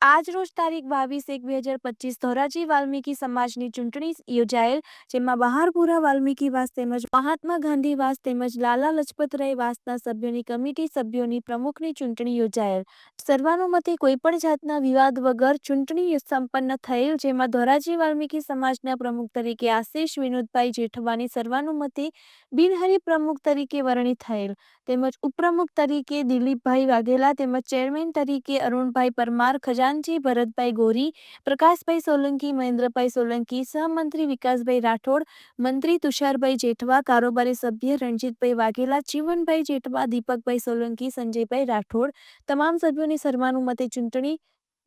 આજ રોજ તારીખ બાવીસ એક બે હજાર પચીસ ધોરાજી વાલ્મીકી સમાજની ચૂંટણી યોજાયેલ, જેમાં બહારપુરા વાલ્મીકી વાસ તેમજ મહાત્મા ગાંધી વાસ તેમજ લાલા લજપતરાય વાસના સભ્યોની કમિટી સભ્યોની પ્રમુખની ચૂંટણી યોજાયેલ. સર્વાનુમતે કોઈપણ જાતના વિવાદ વગર ચૂંટણી સંપન્ન થયેલ, જેમાં ધોરાજી વાલ્મીકી સમાજના પ્રમુખ તરીકે આશીષ વિનોદભાઈ જેઠવાની સર્વાનુમતે બિનહરી પ્રમુખ તરીકે વરણી થયેલ. તેમજ ઉપપ્રમુખ તરીકે દિલીપભાઈ વાઘેલા તેમજ ચેરમેન તરીકે અરુણભાઈ પરમાર ખજાનચી ભરતભાઈ ગોરી પ્રકાશભાઈ સોલંકી મહેન્દ્રભાઈ સોલંકી સહમંત્રી વિકાસભાઈ રાઠોડ મંત્રી તુષારભાઈ જેઠવા કારોબારી સભ્ય રણજીતભાઈ વાઘેલા જીવનભાઈ જેઠવા દીપકભાઈ સોલંકી સંજયભાઈ રાઠોડ તમામ સભ્યોની સર્વાનુમતે ચૂંટણી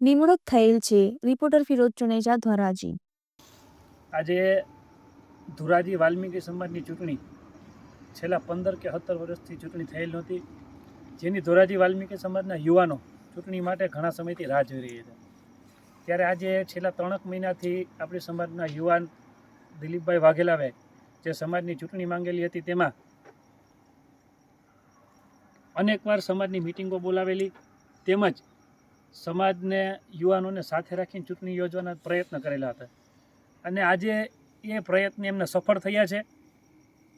નિમણૂક થયેલ છે. રિપોર્ટર ફિરોજ ચુનેજા, ધોરાજી. આજે ધોરાજી વાલ્મીકી સમાજની ચૂંટણી છેલ્લા પંદર કે સત્તર વર્ષથી ચૂંટણી થયેલ નહોતી. જેની ધોરાજી વાલ્મીકી સમાજના યુવાનો ચૂંટણી માટે ઘણા સમયથી રાહ જોઈ રહી છે. ત્યારે આજે છેલ્લા ત્રણેક મહિનાથી આપણી સમાજના યુવાન દિલીપભાઈ વાઘેલાએ જે સમાજની ચૂંટણી માંગેલી હતી તેમાં અનેકવાર સમાજની મિટિંગો બોલાવેલી, તેમજ સમાજને યુવાનોને સાથે રાખીને ચૂંટણી યોજવાના પ્રયત્ન કરેલા હતા. અને આજે એ પ્રયત્ન એમને સફળ થયા છે.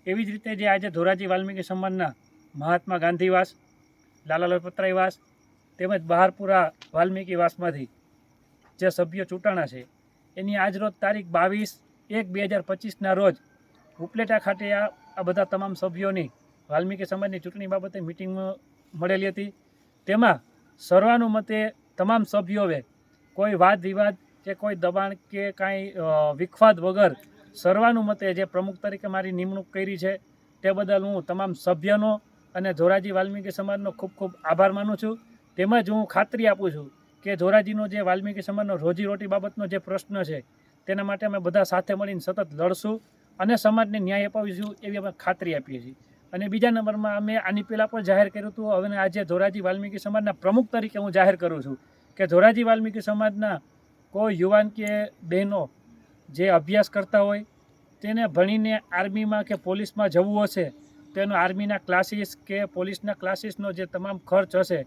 એવી જ રીતે જે આજે ધોરાજી વાલ્મીકી સમાજના મહાત્મા ગાંધીવાસ લાલા લજપતરાય વાસ તેમજ બહારપુરા વાલ્મીકી વાસમાંથી જે સભ્યો ચૂંટાણા છે, એની આજરોજ તારીખ બાવીસ એક બે હજાર પચીસના રોજ ઉપલેટા ખાતે આ આ બધા તમામ સભ્યોની વાલ્મીકી સમાજની ચૂંટણી બાબતે મિટિંગ મળેલી હતી. તેમાં સર્વાનુમતે તમામ સભ્યોએ કોઈ વાદ વિવાદ કે કોઈ દબાણ કે કાંઈ વિખવાદ વગર સર્વાનુમતે જે પ્રમુખ તરીકે મારી નિમણૂક કરી છે, તે બદલ હું તમામ સભ્યનો અને ધોરાજી વાલ્મીકી સમાજનો ખૂબ ખૂબ આભાર માનું છું. તેમજ હું ખાતરી આપું છું કે ધોરાજીનો જે વાલ્મીકી સમાજનો રોજીરોટી બાબતનો જે પ્રશ્ન છે, તેના માટે અમે બધા સાથે મળીને સતત લડશું અને સમાજને ન્યાય અપાવીશું એવી અમે ખાતરી આપીએ છીએ. અને બીજા નંબરમાં અમે આની પહેલાં પણ જાહેર કર્યું હતું, હવે આજે ધોરાજી વાલ્મીકી સમાજના પ્રમુખ તરીકે હું જાહેર કરું છું કે ધોરાજી વાલ્મીકી સમાજના કોઈ યુવાન કે બહેનો જે અભ્યાસ કરતા હોય, તેને ભણીને આર્મીમાં કે પોલીસમાં જવું હશે, તેનો આર્મીના ક્લાસીસ કે પોલીસના ક્લાસીસનો જે તમામ ખર્ચ હશે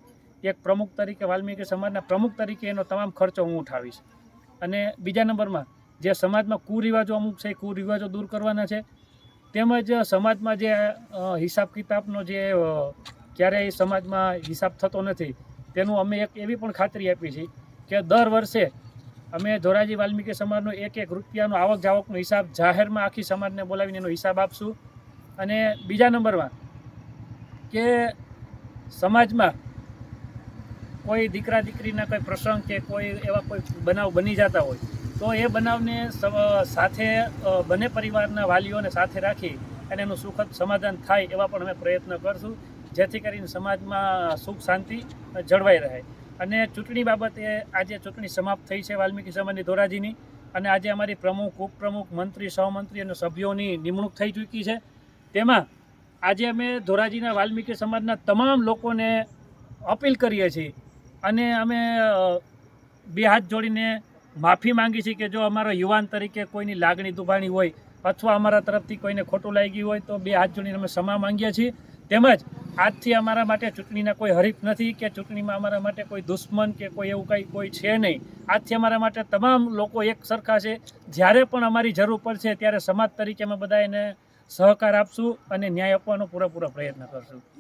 એક પ્રમુખ તરીકે, વાલ્મીકી સમાજના પ્રમુખ તરીકે એનો તમામ ખર્ચો હું ઉઠાવીશ. અને બીજા નંબરમાં, જે સમાજમાં કુરિવાજો અમુક છે, એ કુરિવાજો દૂર કરવાના છે. તેમજ સમાજમાં જે હિસાબ કિતાબનો જે ક્યારેય સમાજમાં હિસાબ થતો નથી, તેનું અમે એક એવી પણ ખાતરી આપી છે કે દર વર્ષે અમે ધોરાજી વાલ્મીકી સમાજનો એક એક રૂપિયાનો આવક જાવકનો હિસાબ જાહેરમાં આખી સમાજને બોલાવીને એનો હિસાબ આપશું. અને બીજા નંબરમાં કે સમાજમાં કોઈ દીકરા દીકરીના કોઈ પ્રસંગ કે કોઈ એવા કોઈ બનાવ બની જતા હોય, તો એ બનાવને સાથે બંને પરિવારના વાલીઓને સાથે રાખી અને એનું સુખદ સમાધાન થાય એવા પણ અમે પ્રયત્ન કરશું, જેથી કરીને સમાજમાં સુખ શાંતિ જળવાઈ રહે. અને ચૂંટણી બાબતે આજે ચૂંટણી સમાપ્ત થઈ છે વાલ્મીકી સમાજની ધોરાજીની, અને આજે અમારી પ્રમુખ, ઉપપ્રમુખ, મંત્રી, સહમંત્રી અને સભ્યોની નિમણૂક થઈ ચૂકી છે. તેમાં આજે અમે ધોરાજીના વાલ્મીકી સમાજના તમામ લોકોને અપીલ કરીએ છીએ અને અમે બે હાથ જોડીને માફી માંગી છીએ કે જો અમારા યુવાન તરીકે કોઈની લાગણી દુભાણી હોય અથવા અમારા તરફથી કોઈને ખોટું લાગ્યું હોય તો બે હાથ જોડીને અમે ક્ષમા માંગીએ છીએ. તેમજ આજથી અમારા માટે ચૂંટણીના કોઈ હરીફ નથી કે ચૂંટણીમાં અમારા માટે કોઈ દુશ્મન કે કોઈ એવું કંઈ કોઈ છે નહીં. આજથી અમારા માટે તમામ લોકો એક સરખા છે. જ્યારે પણ અમારી જરૂર પડશે ત્યારે સમાજ તરીકે અમે બધા એને સહકાર આપશું અને ન્યાય આપવાનો પૂરેપૂરો પ્રયત્ન કરશું.